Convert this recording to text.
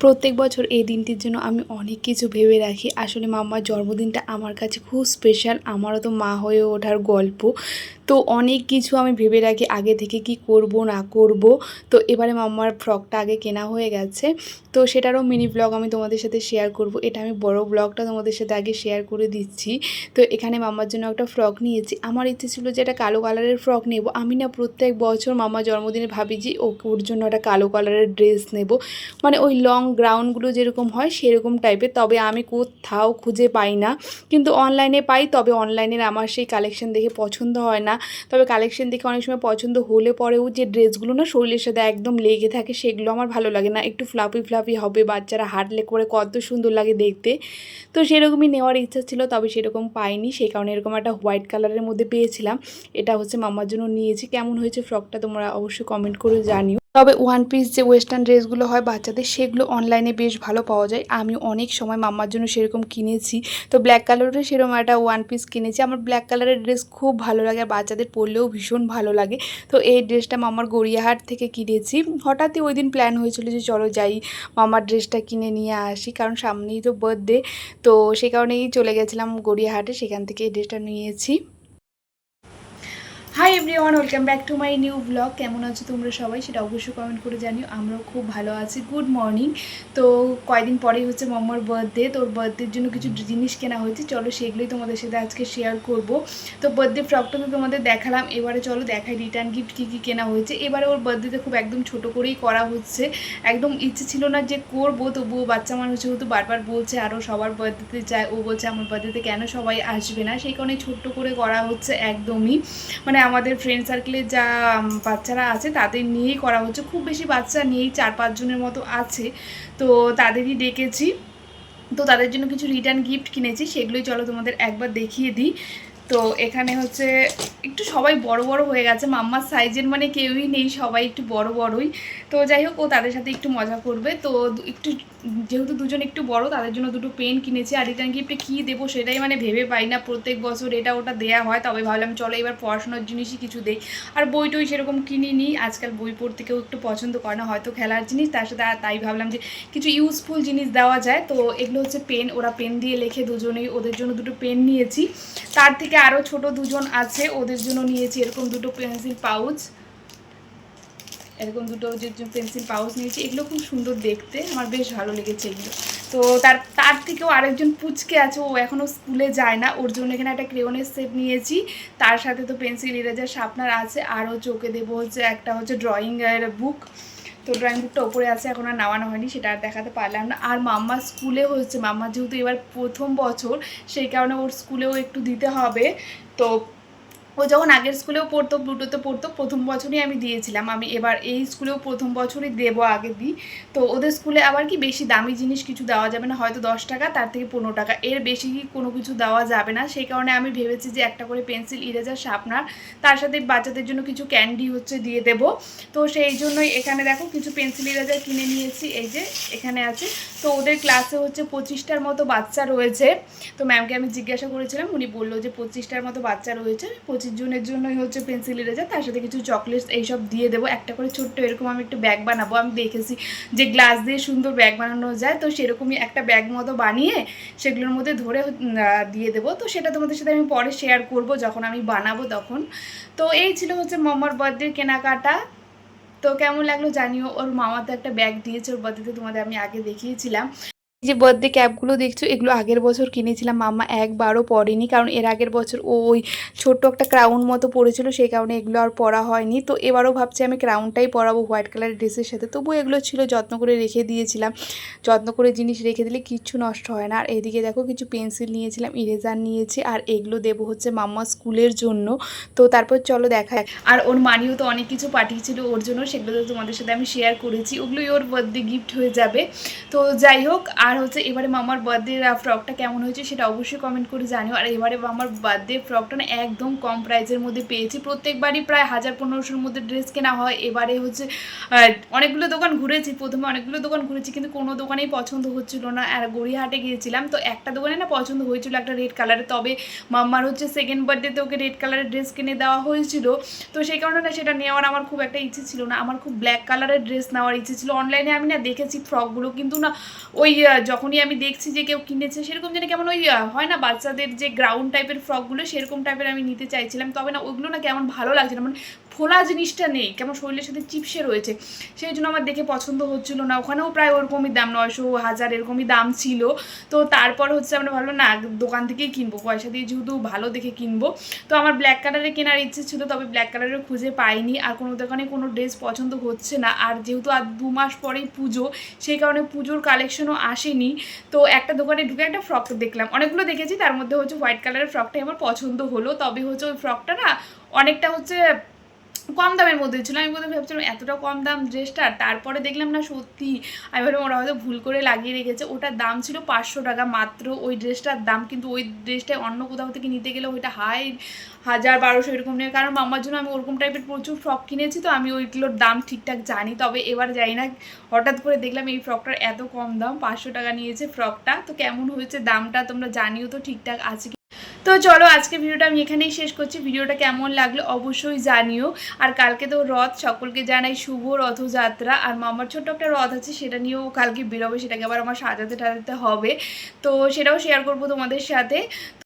প্রত্যেক বছর এই দিনটির জন্য আমি অনেক কিছু ভেবে রাখি। আসলে মাম্মার জন্মদিনটা আমার কাছে খুব স্পেশাল আমারও তো মা হয়ে ওঠার গল্প। তো অনেক কিছু আমি ভেবে রাখি আগে থেকে কি করব, না করব। তো এবারে মাম্মার ফ্রকটা আগে কেনা হয়ে গেছে। তো সেটারও মিনি ব্লগ আমি তোমাদের সাথে শেয়ার করব। এটা আমি বড় ব্লগটা তোমাদের সাথে আগে শেয়ার করে দিচ্ছি। তো এখানে মাম্মার জন্য একটা ফ্রক নিয়েছি। আমার ইচ্ছে ছিল যে একটা কালো কালারের ফ্রক নেব। আমি না প্রত্যেক বছর মামার জন্মদিনে ভাবি যে ওর জন্য একটা কালো কালারের ড্রেস নেব। মানে ওই লং গ্রাউন্ডগুলো যেরকম হয় সেরকম টাইপের তবে আমি কোথাও খুঁজে পাই না। কিন্তু অনলাইনে পাই, তবে অনলাইনের আমার সেই কালেকশন দেখে পছন্দ হয় না। তবে কালেকশন দেখে অনেক সময় পছন্দ হলে পরেও যে ড্রেসগুলো না শরীরের সাথে একদম লেগে থাকে সেগুলো আমার ভালো লাগে না। একটু ফ্লাফি ফ্লাফি হবে, বাচ্চারা হাঁটলে করে কত সুন্দর লাগে দেখতে। তো সেরকমই নেওয়ার ইচ্ছা ছিল, তবে সেরকম পাইনি। সেই কারণে এরকম একটা হোয়াইট কালারের মধ্যে পেয়েছিলাম। এটা হচ্ছে মামার জন্য নিয়েছি। কেমন হয়েছে ফ্রকটা তোমরা অবশ্যই কমেন্ট করে জানিও। তবে ওয়ান পিস যে ওয়েস্টার্ন ড্রেসগুলো হয় বাচ্চাদের, সেগুলো অনলাইনে বেশ ভালো পাওয়া যায়। আমি অনেক সময় মাম্মার জন্য সেরকম কিনেছি। তো ব্ল্যাক কালারের সেরকম একটা ওয়ান পিস কিনেছি। আমার ব্ল্যাক কালারের ড্রেস খুব ভালো লাগে আর বাচ্চাদের পরলেও ভীষণ ভালো লাগে। তো এই ড্রেসটা মামার গড়িয়াহাট থেকে কিনেছি। হঠাৎই ওই দিন প্ল্যান হয়েছিল যে চলো যাই মামার ড্রেসটা কিনে নিয়ে আসি। কারণ সামনেই তো বার্থডে তো সে কারণেই চলে গেছিলাম গড়িয়াহাটে। সেখান থেকে এই ড্রেসটা নিয়েছি। Everyone welcome back to my new blog কেমন আছো তোমরা সবাই? সেটা অবশ্যই কমেন্ট করে জানিও। আমরাও খুব ভালো আছি। গুড মর্নিং তো কয়দিন পরেই হচ্ছে মাম্মার বার্থডে তোর বার্থডের জন্য কিছু জিনিস কেনা হয়েছে। চলো সেগুলোই তোমাদের সাথে আজকে শেয়ার করব। তো বার্থডে ফ্রকটা তো তোমাদের দেখালাম। এবারে চলো দেখাই রিটার্ন গিফট কী কী কেনা হয়েছে। এবারে ওর বার্থডেতে খুব একদম ছোট করেই করা হচ্ছে। একদম ইচ্ছে ছিল না যে করব, তবুও বাচ্চা মানুষ যেহেতু বারবার বলছে আরও সবার বার্থডেতে যায়। ও বলছে, আমার বার্থডেতে কেন সবাই আসবে না? সেই কারণে ছোট্ট করে করা হচ্ছে একদমই। মানে আমাদের ফ্রেন্ড সার্কেলে যা বাচ্চারা আছে তাদের নিয়েই করা হচ্ছে। খুব বেশি বাচ্চা নিয়েই চার পাঁচজনের মতো আছে। তো তাদেরই ডেকেছি। তো তাদের জন্য কিছু রিটার্ন গিফট কিনেছি। সেগুলোই চলো তোমাদের একবার দেখিয়ে দিই। তো এখানে হচ্ছে একটু সবাই বড় বড় হয়ে গেছে, মাম্মার সাইজের মানে কেউই নেই, সবাই একটু বড় বড়ই। তো যাই হোক, ও তাদের সাথে একটু মজা করবে। তো একটু যেহেতু দুজন একটু বড়, তাদের জন্য দুটো পেন কিনেছি আর রিটার্ন গিফটে কী দেবো সেটাই মানে ভেবে পাই না। প্রত্যেক বছর এটা ওটা দেয়া হয়, তবে ভাবলাম চলো এবার পড়াশোনার জিনিসই কিছু দেই। আর বই টই সেরকম কিনিনি, আজকাল বই পড়তে কেউ একটু পছন্দ করে না, হয়তো খেলার জিনিস, তার সাথে তাই ভাবলাম যে কিছু ইউজফুল জিনিস দেওয়া যায়। তো এগুলো হচ্ছে পেন, ওরা পেন দিয়ে লেখে, দুজনেই ওদের জন্য দুটো পেন নিয়েছি। তার থেকে আরও ছোট দুজন আছে, ওদের জন্য নিয়েছি এরকম দুটো পেন্সিল পাউচ এরকম দুটো যে পেন্সিল পাউচ নিয়েছি, এগুলো খুব সুন্দর দেখতে, আমার বেশ ভালো লেগেছে এগুলো। তো তার তার থেকেও আরেকজন পুচকে আছে, ও এখনও স্কুলে যায় না, ওর জন্য এখানে একটা ক্রেওনের সেট নিয়েছি। তার সাথে তো পেন্সিল ইরেজার শার্পনার আছে, আরও চোখে দেবো হচ্ছে একটা হচ্ছে ড্রয়িংয়ের বুক তো ড্রয়িং বুকটা ওপরে আছে, এখন আর নামানো হয়নি, সেটা আর দেখাতে পারলাম না। আর মাম্মা স্কুলে হচ্ছে মাম্মা যেহেতু এবার প্রথম বছর, সেই কারণে ওর স্কুলেও একটু দিতে হবে। তো ও যখন আগের স্কুলেও পড়তো প্লুটোতে পড়তো, প্রথম বছরই আমি দিয়েছিলাম। আমি এবার এই স্কুলেও প্রথম বছরই দেবো আগে দিই। তো ওদের স্কুলে আবার কি বেশি দামি জিনিস কিছু দেওয়া যাবে না, হয়তো দশ টাকা, তার থেকে পনেরো টাকা। এর বেশি কি কোনো কিছু দেওয়া যাবে না। সেই কারণে আমি ভেবেছি যে একটা করে পেন্সিল, ইরেজার, শার্পনার, তার সাথে বাচ্চাদের জন্য কিছু ক্যান্ডি হচ্ছে দিয়ে দেব। তো সেই জন্যই এখানে দেখো কিছু পেন্সিল, ইরেজার কিনে নিয়েছি, এই যে এখানে আছে। তো ওদের ক্লাসে হচ্ছে পঁচিশটার মতো বাচ্চা রয়েছে। তো ম্যামকে আমি জিজ্ঞাসা করেছিলাম, উনি বলল যে পঁচিশটার মতো বাচ্চা রয়েছে পঁচিশ জনের জন্যই হচ্ছে পেন্সিল ইরেজার তার সাথে কিছু চকলেটস এইসব দিয়ে দেবো। একটা করে ছোট্ট এরকম আমি একটু ব্যাগ বানাবো। আমি দেখেছি যে গ্লাস দিয়ে সুন্দর ব্যাগ বানানো যায়, তো সেরকমই একটা ব্যাগ মতো বানিয়ে সেগুলোর মধ্যে ধরে দিয়ে দেবো। তো সেটা তোমাদের সাথে আমি পরে শেয়ার করব যখন আমি বানাবো তখন। তো এই ছিল হচ্ছে মামার বার্থডে কেনাকাটা। তো কেমন লাগল জানিও। ওর মামা তো একটা ব্যাগ দিয়েছে, ওর বার্থডেতে তোমাদের আমি আগে দেখিয়েছিলাম। যে বার্থডে ক্যাপগুলো দেখছ, এগুলো আগের বছর কিনেছিলাম। মাম্মা একবারও পরেনি, কারণ এর আগের বছর ও ওই ছোট্ট একটা ক্রাউন মতো পরেছিল, সেই কারণে এগুলো আর পরা হয়নি। তো এবারও ভাবছি আমি ক্রাউনটাই পরাবো হোয়াইট কালারের ড্রেসের সাথে। তবু এগুলো ছিল, যত্ন করে রেখে দিয়েছিলাম। যত্ন করে জিনিস রেখে দিলে কিচ্ছু নষ্ট হয় না। আর এদিকে দেখো কিছু পেন্সিল নিয়েছিলাম ইরেজার নিয়েছি, আর এগুলো দেবো হচ্ছে মাম্মা স্কুলের জন্য। তো তারপর চলো দেখা আর ওর মানিও তো অনেক কিছু পাঠিয়েছিল ওর জন্য, সেগুলো তো তোমাদের সাথে আমি শেয়ার করেছি। ওগুলোই ওর বার্থডে গিফট হয়ে যাবে। তো যাই হোক আর হচ্ছে এবারে মামার বার্থডে ফ্রকটা কেমন হয়েছে সেটা অবশ্যই কমেন্ট করে জানিও। আর এবারে মামার বার্থডে ফ্রকটা না একদম কম প্রাইসের মধ্যে পেয়েছি। প্রত্যেকবারই প্রায় হাজার পনেরোশোর মধ্যে ড্রেস কেনা হয়। এবারে হচ্ছে অনেকগুলো দোকান ঘুরেছি। প্রথমে অনেকগুলো দোকান ঘুরেছি, কিন্তু কোনো দোকানেই পছন্দ হচ্ছিল না। আর গড়িয়াহাটে গিয়েছিলাম, তো একটা দোকানে না পছন্দ হয়েছিল একটা রেড কালারের তবে মাম্মার হচ্ছে সেকেন্ড বার্থডেতে ওকে রেড কালারের ড্রেস কিনে দেওয়া হয়েছিল। তো সেই কারণে না সেটা নেওয়ার আমার খুব একটা ইচ্ছে ছিল না। আমার খুব ব্ল্যাক কালারের ড্রেস নেওয়ার ইচ্ছে ছিল। অনলাইনে আমি না দেখেছি ফ্রকগুলো কিন্তু না ওই যখনই আমি দেখছি যে কেউ কিনেছে, সেরকম যেন কেমন ওই হয় না বাচ্চাদের যে গ্রাউন্ড টাইপের ফ্রকগুলো সেরকম টাইপের আমি নিতে চাইছিলাম। তবে না, ওইগুলো না কেমন ভালো লাগছে না। মানে ফোলা জিনিসটা নেই, কেমন শরীরের সাথে চিপসে রয়েছে, সেই জন্য আমার দেখে পছন্দ হচ্ছিল না। ওখানেও প্রায় ওরকমই দাম, নয়শো হাজার এরকমই দাম ছিল। তো তারপর হচ্ছে আমরা ভাবলাম, না, দোকান থেকেই কিনবো, পয়সা দিয়ে যেহেতু ভালো দেখে কিনবো। তো আমার ব্ল্যাক কালারে কেনার ইচ্ছে ছিল, তবে ব্ল্যাক কালারের খুঁজে পাইনি। আর কোনো দোকানে কোনো ড্রেস পছন্দ হচ্ছে না। আর যেহেতু আর দু মাস পরেই পুজো, সেই কারণে পুজোর কালেকশনও আসেনি। তো একটা দোকানে ঢুকে একটা ফ্রক দেখলাম। অনেকগুলো দেখেছি, তার মধ্যে হচ্ছে হোয়াইট কালারের ফ্রকটাই আমার পছন্দ হলো। তবে হচ্ছে ওই ফ্রকটা না, অনেকটা হচ্ছে কম দামের মধ্যে ছিল। আমি প্রথমে ভাবছিলাম, এতটা কম দাম ড্রেসটা? তারপরে দেখলাম, না, সত্যি। আমি ভাবলাম, ওরা হয়তো ভুল করে লাগিয়ে রেখেছে। ওটার দাম ছিল পাঁচশো টাকা মাত্র। ওই ড্রেসটার দাম কিন্তু ওই ড্রেসটা অন্য কোথাও থেকে নিতে গেলে ওইটা হাই, হাজার বারোশো এরকম নেই। কারণ মামার জন্য আমি ওরকম টাইপের প্রচুর ফ্রক কিনেছি তো আমি ওইগুলোর দাম ঠিকঠাক জানি। তবে এবার জানি না, হঠাৎ করে দেখলাম এই ফ্রকটার এত কম দাম, পাঁচশো টাকা নিয়েছে ফ্রকটা তো কেমন হয়েছে দামটা তোমরা জানিও তো ঠিকঠাক আছে তো চলো আজকে ভিডিওটা আমি এখানেই শেষ করছি। ভিডিওটা কেমন লাগল অবশ্যই জানিও। আর কালকে তো রথ, সকলকে জানাই শুভ রথযাত্রা। আর মামার ছোট্ট একটা রথ আছে, সেটা নিয়েও কালকে বেরোবে, সেটাকে আবার আমার সাজাতে টাজাতে হবে। তো সেটাও শেয়ার করব তোমাদের সাথে।